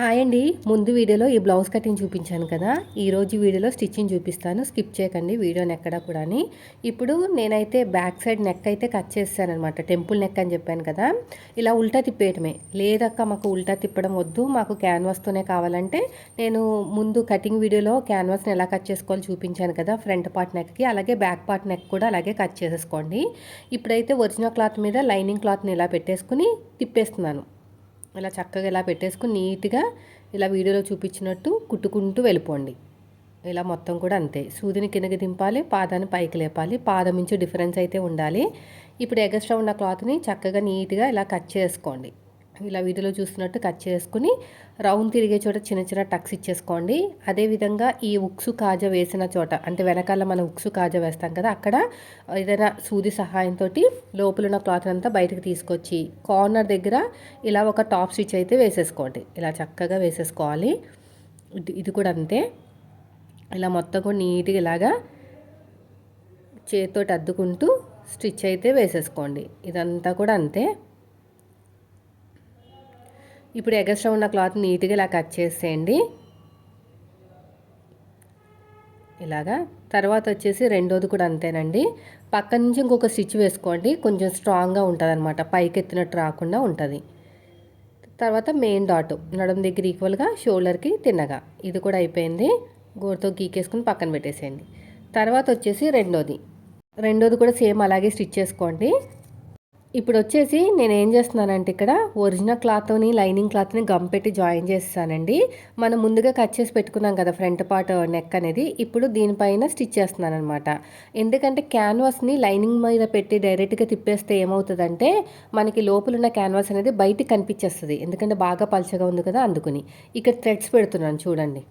Hi అండి. ముందు వీడియోలో ఈ బ్లౌజ్ కటింగ్ చూపించాను కదా. ఈరోజు వీడియోలో స్టిచ్చింగ్ చూపిస్తాను. స్కిప్ చేయకండి వీడియోని ఎక్కడ కూడా ఇప్పుడు నేనైతే బ్యాక్ సైడ్ నెక్ అయితే కట్ చేస్తాను అనమాట టెంపుల్ నెక్ అని చెప్పాను కదా. ఇలా ఉల్టా తిప్పేయటమే. లేదక్క మాకు ఉల్టా తిప్పడం వద్దు. మాకు క్యాన్వాస్తోనే కావాలంటే నేను ముందు కటింగ్ వీడియోలో క్యాన్వాస్ని ఎలా కట్ చేసుకోవాలో చూపించాను కదా. ఫ్రంట్ పార్ట్ నెక్కి అలాగే బ్యాక్ పార్ట్ నెక్ కూడా అలాగే కట్ చేసేసుకోండి. ఇప్పుడైతే ఒరిజినల్ క్లాత్ మీద లైనింగ్ క్లాత్ని ఇలా పెట్టేసుకుని తిప్పేస్తున్నాను. ఇలా చక్కగా ఇలా పెట్టేసుకుని నీట్గా ఇలా వీడియోలో చూపించినట్టు కుట్టుకుంటూ వెళ్ళిపోండి. ఇలా మొత్తం కూడా అంతే. సూదిని కిందకి దింపాలి పాదాన్ని పైకి లేపాలి. పాదం నుంచి డిఫరెన్స్ అయితే ఉండాలి. ఇప్పుడు ఎగస్ట్రా ఉన్న క్లాత్ని చక్కగా నీట్గా ఇలా కట్ చేసుకోండి. ఇలా వీడియోలో చూస్తున్నట్టు కట్ చేసుకుని రౌండ్ తిరిగే చోట చిన్న చిన్న టక్స్ ఇచ్చేసుకోండి. అదేవిధంగా ఈ ఉక్సు కాజ వేసిన చోట అంటే వెనకాల మనం ఉక్సు కాజ వేస్తాం కదా అక్కడ ఏదైనా సూది సహాయంతో లోపల ఉన్న క్లాత్ అంతా బయటకు తీసుకొచ్చి కార్నర్ దగ్గర ఇలా ఒక టాప్ స్టిచ్ అయితే వేసేసుకోండి. ఇలా చక్కగా వేసేసుకోవాలి. ఇది కూడా అంతే. ఇలా మొత్తం కూడా నీట్గా ఇలాగా చేతితో అద్దుకుంటూ స్టిచ్ అయితే వేసేసుకోండి. ఇదంతా కూడా అంతే. ఇప్పుడు ఎగస్ట్రా ఉన్న క్లాత్ నీట్గా ఇలా కట్ చేసేయండి. ఇలాగా. తర్వాత వచ్చేసి రెండోది కూడా అంతేనండి. పక్క నుంచి ఇంకొక స్టిచ్ వేసుకోండి. కొంచెం స్ట్రాంగ్గా ఉంటుంది అనమాట పైకి ఎత్తినట్టు రాకుండా ఉంటుంది. తర్వాత మెయిన్ డాట్. నడుం దగ్గర ఈక్వల్గా షోల్డర్కి తిన్నగా. ఇది కూడా అయిపోయింది. గోడతో గీకేసుకుని పక్కన పెట్టేసేయండి. తర్వాత వచ్చేసి రెండోది. రెండోది కూడా సేమ్ అలాగే స్టిచ్ చేసుకోండి. ఇప్పుడు వచ్చేసి నేను ఏం చేస్తున్నానంటే ఇక్కడ ఒరిజినల్ క్లాత్ని లైనింగ్ క్లాత్ని గమ్ పెట్టి జాయిన్ చేస్తానండి మనం ముందుగా కట్ చేసి పెట్టుకున్నాం కదా ఫ్రంట్ పార్ట్ నెక్ అనేది ఇప్పుడు దీనిపైన స్టిచ్ చేస్తున్నాను అనమాట ఎందుకంటే క్యాన్వాస్ని లైనింగ్ మీద పెట్టి డైరెక్ట్గా తిప్పేస్తే ఏమవుతుందంటే మనకి లోపల ఉన్న క్యాన్వాస్ అనేది బయటికి కనిపించేస్తుంది. ఎందుకంటే బాగా పలచగా ఉంది కదా అందుకుని. ఇక్కడ థ్రెడ్స్ పెడుతున్నాను చూడండి.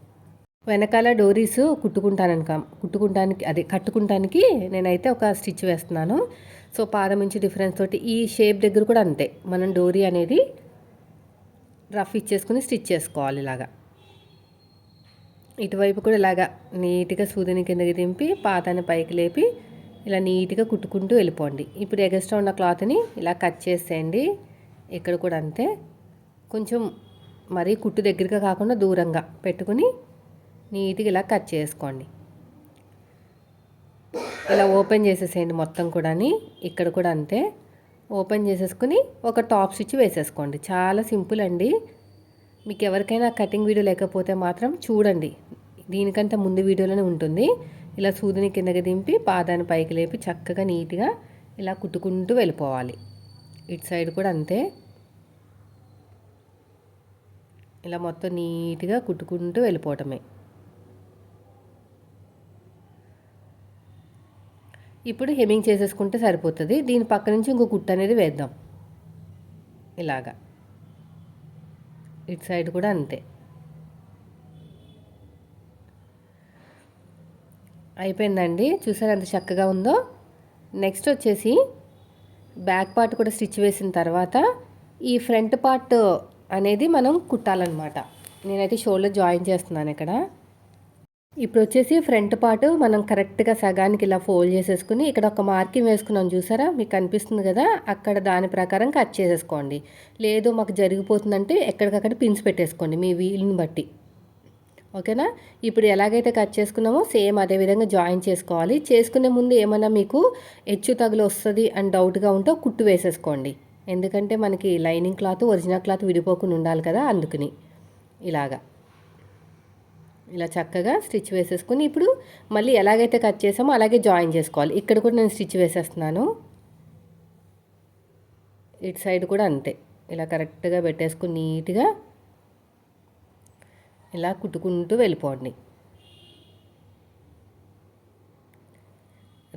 వెనకాల డోరీస్ కుట్టుకుంటాను కుట్టుకుంటానికి అదే కట్టుకుంటానికి నేనైతే ఒక స్టిచ్ వేస్తున్నాను. సో పాదం నుంచి డిఫరెన్స్ తోటి ఈ షేప్ దగ్గర కూడా అంతే. మనం డోరీ అనేది రఫ్ ఇచ్చేసుకుని స్టిచ్ చేసుకోవాలి ఇలాగా. ఇటువైపు కూడా ఇలాగా నీట్గా సూదిని కిందకి దింపి పాతాన్ని పైకి లేపి ఇలా నీట్గా కుట్టుకుంటూ వెళ్ళిపోండి. ఇప్పుడు ఎగస్ట్రా ఉన్న క్లాత్ని ఇలా కట్ చేసేయండి. ఇక్కడ కూడా అంతే. కొంచెం మరీ కుట్టు దగ్గరగా కాకుండా దూరంగా పెట్టుకుని నీట్గా ఇలా కట్ చేసుకోండి. ఇలా ఓపెన్ చేసేసేయండి మొత్తం కూడా ఇక్కడ కూడా అంతే. ఓపెన్ చేసేసుకుని ఒక టాప్ స్టిచ్ వేసేసుకోండి. చాలా సింపుల్ అండి. మీకు ఎవరికైనా కటింగ్ వీడియో లేకపోతే మాత్రం చూడండి. దీనికంటే ముందు వీడియోలోనే ఉంటుంది. ఇలా సూదిని కిందకి దింపి పాదాన్ని పైకి లేపి చక్కగా నీట్గా ఇలా కుట్టుకుంటూ వెళ్ళిపోవాలి. ఇటు సైడ్ కూడా అంతే. ఇలా మొత్తం నీట్గా కుట్టుకుంటూ వెళ్ళిపోవటమే. ఇప్పుడు హెమింగ్ చేసేసుకుంటే సరిపోతుంది. దీని పక్క నుంచి ఇంకో కుట్టు అనేది వేద్దాం. ఇలాగా. ఇటు సైడ్ కూడా అంతే. అయిపోయిందండి. చూసారు ఎంత చక్కగా ఉందో? నెక్స్ట్ వచ్చేసి బ్యాక్ పార్ట్ కూడా స్టిచ్ వేసిన తర్వాత ఈ ఫ్రంట్ పార్ట్ అనేది మనం కుట్టాలన్నమాట. నేనైతే షోల్డర్ జాయిన్ చేస్తున్నాను ఇక్కడ. ఇప్పుడు వచ్చేసి ఫ్రంట్ పార్ట్ మనం కరెక్ట్గా సగానికి ఇలా ఫోల్డ్ చేసేసుకుని ఇక్కడ ఒక మార్కింగ్ వేసుకున్నాం చూసారా? మీకు కనిపిస్తుంది కదా? అక్కడ దాని ప్రకారం కట్ చేసేసుకోండి. లేదు మాకు జరిగిపోతుందంటే ఎక్కడికక్కడ పిన్స్ పెట్టేసుకోండి మీ వీలుని బట్టి. ఓకేనా? ఇప్పుడు ఎలాగైతే కట్ చేసుకున్నామో సేమ్ అదే విధంగా జాయిన్ చేసుకోవాలి. చేసుకునే ముందు ఏమైనా మీకు హెచ్చు తగులు వస్తుంది అని డౌట్గా ఉంటే కుట్టు వేసేసుకోండి. ఎందుకంటే మనకి లైనింగ్ క్లాత్ ఒరిజినల్ క్లాత్ విడిపోకుండా ఉండాలి కదా అందుకని. ఇలాగా. ఇలా చక్కగా స్టిచ్ వేసేసుకుని ఇప్పుడు మళ్ళీ ఎలాగైతే కట్ చేసామో అలాగే జాయిన్ చేసుకోవాలి. ఇక్కడ కూడా నేను స్టిచ్ వేసేస్తున్నాను. ఇటు సైడ్ కూడా అంతే. ఇలా కరెక్ట్గా పెట్టేసుకుని నీట్గా ఇలా కుట్టుకుంటూ వెళ్ళిపోండి.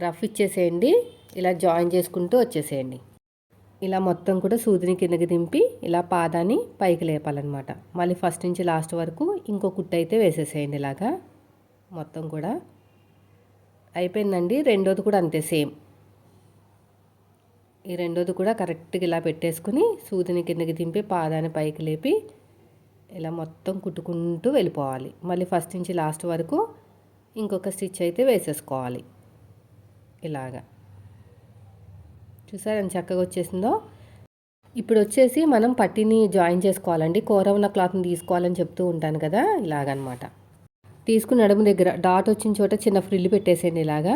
రఫ్ ఇచ్చేసేయండి. ఇలా జాయిన్ చేసుకుంటూ వచ్చేసేయండి. ఇలా మొత్తం కూడా సూదిని కిందకి దింపి ఇలా పాదాన్ని పైకి లేపాలన్నమాట. మళ్ళీ ఫస్ట్ నుంచి లాస్ట్ వరకు ఇంకో కుట్టు అయితే వేసేసేయండి ఇలాగా. మొత్తం కూడా అయిపోయిందండి. రెండోది కూడా అంతే సేమ్ ఈ రెండోది కూడా కరెక్ట్గా ఇలా పెట్టేసుకుని సూదిని కిందకి దింపి పాదాన్ని పైకి లేపి ఇలా మొత్తం కుట్టుకుంటూ వెళ్ళిపోవాలి. మళ్ళీ ఫస్ట్ నుంచి లాస్ట్ వరకు ఇంకొక స్టిచ్ అయితే వేసేసుకోవాలి. ఇలాగా. చూసారు ఎంత చక్కగా వచ్చేసిందో? ఇప్పుడు వచ్చేసి మనం పట్టిని జాయిన్ చేసుకోవాలండి. కూర ఉన్న క్లాత్ని తీసుకోవాలని చెప్తూ ఉంటాను కదా ఇలాగనమాట. తీసుకుని నడుము దగ్గర డాట్ వచ్చిన చోట చిన్న ఫ్రిల్ పెట్టేసేయండి ఇలాగా.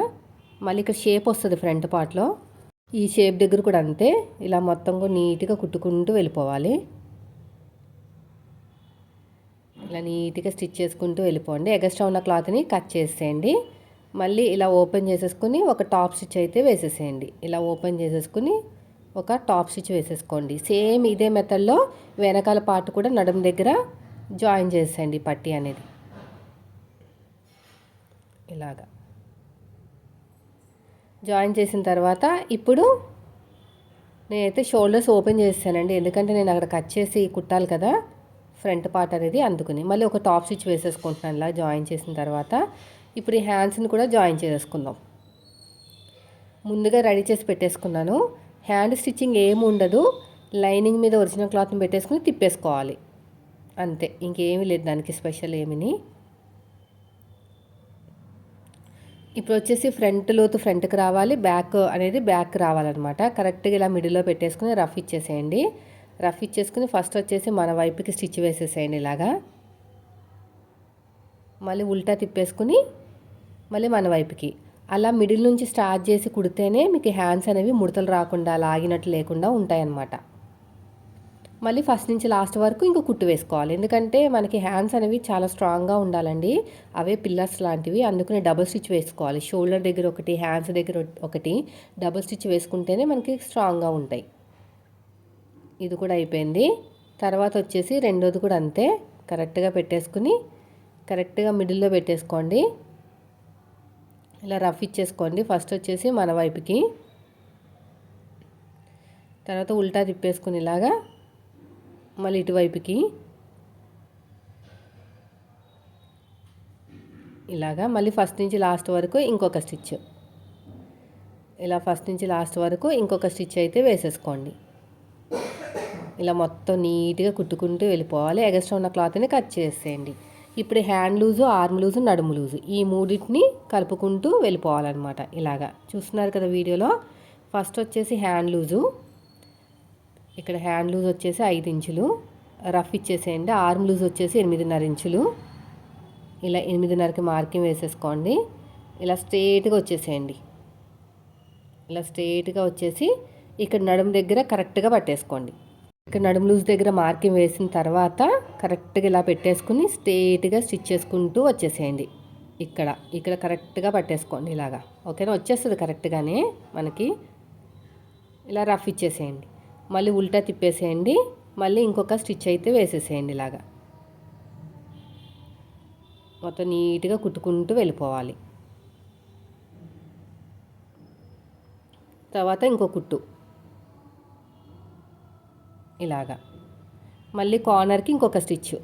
మళ్ళీ ఇక్కడ షేప్ వస్తుంది ఫ్రంట్ పార్ట్లో. ఈ షేప్ దగ్గర కూడా అంతే. ఇలా మొత్తం కూడా నీట్గా కుట్టుకుంటూ వెళ్ళిపోవాలి. ఇలా నీట్గా స్టిచ్ చేసుకుంటూ వెళ్ళిపోండి. ఎగస్ట్రా ఉన్న క్లాత్ని కట్ చేసేయండి. మళ్ళీ ఇలా ఓపెన్ చేసేసుకుని ఒక టాప్ స్టిచ్ అయితే వేసేసేయండి. ఇలా ఓపెన్ చేసేసుకుని ఒక టాప్ స్టిచ్ వేసేసుకోండి. సేమ్ ఇదే మెథడ్లో వెనకాల పార్ట్ కూడా నడుము దగ్గర జాయిన్ చేసేయండి పట్టి అనేది. ఇలాగా. జాయిన్ చేసిన తర్వాత ఇప్పుడు నేనైతే షోల్డర్స్ ఓపెన్ చేస్తానండి ఎందుకంటే నేను అక్కడ కట్ చేసి కుట్టాలి కదా ఫ్రంట్ పార్ట్ అనేది అందుకుని. మళ్ళీ ఒక టాప్ స్టిచ్ వేసేసుకుంటున్నాను ఇలా జాయిన్ చేసిన తర్వాత. ఇప్పుడు ఈ హ్యాండ్స్ని కూడా జాయిన్ చేసేసుకుందాం. ముందుగా రెడీ చేసి పెట్టేసుకున్నాను. హ్యాండ్ స్టిచ్చింగ్ ఏమి ఉండదు. లైనింగ్ మీద ఒరిజినల్ క్లాత్ని పెట్టేసుకుని తిప్పేసుకోవాలి. అంతే ఇంకేమీ లేదు దానికి స్పెషల్ ఏమిని. ఇప్పుడు వచ్చేసి ఫ్రంట్ లోతు ఫ్రంట్కి రావాలి. బ్యాక్ అనేది బ్యాక్ రావాలన్నమాట. కరెక్ట్గా ఇలా మిడిల్లో పెట్టేసుకుని రఫ్ ఇచ్చేసేయండి. రఫ్ ఇచ్చేసుకుని ఫస్ట్ వచ్చేసి మన వైపుకి స్టిచ్ వేసేసేయండి ఇలాగా. మళ్ళీ ఉల్టా తిప్పేసుకుని మళ్ళీ మన వైపుకి. అలా మిడిల్ నుంచి స్టార్ట్ చేసి కుడితేనే మీకు హ్యాండ్స్ అనేవి ముడతలు రాకుండా లాగినట్టు లేకుండా ఉంటాయన్నమాట. మళ్ళీ ఫస్ట్ నుంచి లాస్ట్ వరకు ఇంకో కుట్టు వేసుకోవాలి. ఎందుకంటే మనకి హ్యాండ్స్ అనేవి చాలా స్ట్రాంగ్గా ఉండాలండి. అవే పిల్లర్స్ లాంటివి. అందుకనే డబుల్ స్టిచ్ వేసుకోవాలి. షోల్డర్ దగ్గర ఒకటి హ్యాండ్స్ దగ్గర ఒకటి డబుల్ స్టిచ్ వేసుకుంటేనే మనకి స్ట్రాంగ్గా ఉంటాయి. ఇది కూడా అయిపోయింది. తర్వాత వచ్చేసి రెండోది కూడా అంతే. కరెక్ట్గా పెట్టేసుకుని కరెక్ట్గా మిడిల్లో పెట్టేసుకోండి. ఇలా రఫ్ ఇచ్చేసుకోండి. ఫస్ట్ వచ్చేసి మన వైపుకి. తర్వాత ఉల్టా తిప్పేసుకుని ఇలాగా మళ్ళీ ఇటువైపుకి ఇలాగా మళ్ళీ ఫస్ట్ నుంచి లాస్ట్ వరకు ఇంకొక స్టిచ్. ఇలా ఫస్ట్ నుంచి లాస్ట్ వరకు ఇంకొక స్టిచ్ అయితే వేసేసుకోండి. ఇలా మొత్తం నీట్గా కుట్టుకుంటూ వెళ్ళిపోవాలి. ఎగస్ట్రా ఉన్న క్లాత్ని కట్ చేసేయండి. ఇప్పుడు హ్యాండ్ లూజు ఆర్మ్ లూజు నడుము లూజు ఈ మూడింటిని కలుపుకుంటూ వెళ్ళిపోవాలన్నమాట ఇలాగా. చూస్తున్నారు కదా వీడియోలో? ఫస్ట్ వచ్చేసి హ్యాండ్ లూజు. ఇక్కడ హ్యాండ్ లూజ్ వచ్చేసి ఐదు ఇంచులు. రఫ్ ఇచ్చేసేయండి. ఆర్మ్ లూజ్ వచ్చేసి ఎనిమిదిన్నర ఇంచులు. ఇలా ఎనిమిదిన్నరకి మార్కింగ్ వేసేసుకోండి. ఇలా స్ట్రేట్గా వచ్చేసేయండి. ఇలా స్ట్రేట్గా వచ్చేసి ఇక్కడ నడుము దగ్గర కరెక్ట్గా పట్టేసుకోండి. ఇక్కడ నడుము లూజ్ దగ్గర మార్కింగ్ వేసిన తర్వాత కరెక్ట్గా ఇలా పెట్టేసుకుని స్ట్రేట్గా స్టిచ్ చేసుకుంటూ వచ్చేసేయండి. ఇక్కడ ఇక్కడ కరెక్ట్గా పట్టేసుకోండి ఇలాగా. ఓకేనా? వచ్చేస్తుంది కరెక్ట్గానే మనకి. ఇలా రఫ్ ఇచ్చేసేయండి. మళ్ళీ ఉల్టా తిప్పేసేయండి. మళ్ళీ ఇంకొక స్టిచ్ అయితే వేసేసేయండి ఇలాగా. మొత్తం నీట్గా కుట్టుకుంటూ వెళ్ళిపోవాలి. తర్వాత ఇంకో కుట్టు. ఇలాగా. మళ్ళీ కార్నర్కి ఇంకొక స్టిచ్.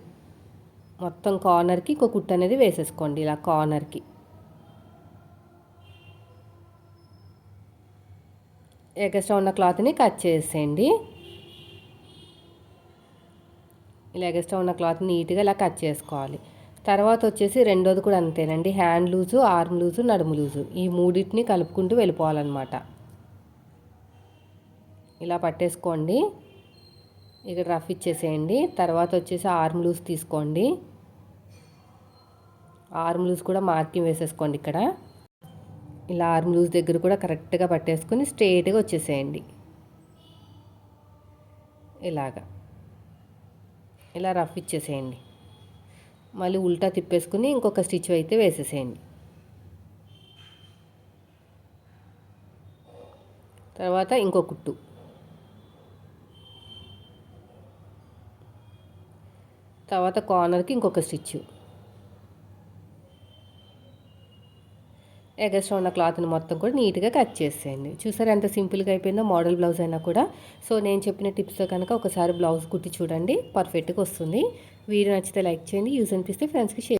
మొత్తం కార్నర్కి ఇంకో కుట్టు అనేది వేసేసుకోండి ఇలా కార్నర్కి. ఎగస్ట్రా ఉన్న క్లాత్ని కట్ చేసేయండి. ఇలా ఎగస్ట్రా ఉన్న క్లాత్ నీట్గా ఇలా కట్ చేసుకోవాలి. తర్వాత వచ్చేసి రెండోది కూడా అంతేనండి. హ్యాండ్ లూజు ఆర్మ్ లూజు నడుము లూజు. ఈ మూడింటిని కలుపుకుంటూ వెళ్ళిపోవాలన్నమాట. ఇలా పట్టేసుకోండి. ఇక్కడ రఫ్ ఇచ్చేసేయండి. తర్వాత వచ్చేసి ఆర్మ్ లూజ్ తీసుకోండి. ఆర్మ్ లూజ్ కూడా మార్కింగ్ వేసేసుకోండి ఇక్కడ. ఇలా ఆర్మ్ లూజ్ దగ్గర కూడా కరెక్ట్గా పట్టేసుకొని స్ట్రేట్గా వచ్చేసేయండి. ఇలాగా. ఇలా రఫ్ ఇచ్చేసేయండి. మళ్ళీ ఉల్టా తిప్పేసుకుని ఇంకొక స్టిచ్ అయితే వేసేసేయండి. తర్వాత ఇంకో కుట్టు. తర్వాత కార్నర్కి ఇంకొక స్టిచ్ ఎగస్ట్రా ఉన్న క్లాత్ని మొత్తం కూడా నీట్గా కట్ చేసేయండి. చూసారు ఎంత సింపుల్గా అయిపోయిందో మోడల్ బ్లౌజ్ అయినా కూడా. సో నేను చెప్పిన టిప్స్తో కనుక ఒకసారి బ్లౌజ్ కుట్టి చూడండి. పర్ఫెక్ట్గా వస్తుంది. వీడియో నచ్చితే లైక్ చేయండి. యూజ్ అనిపిస్తే ఫ్రెండ్స్కి షేర్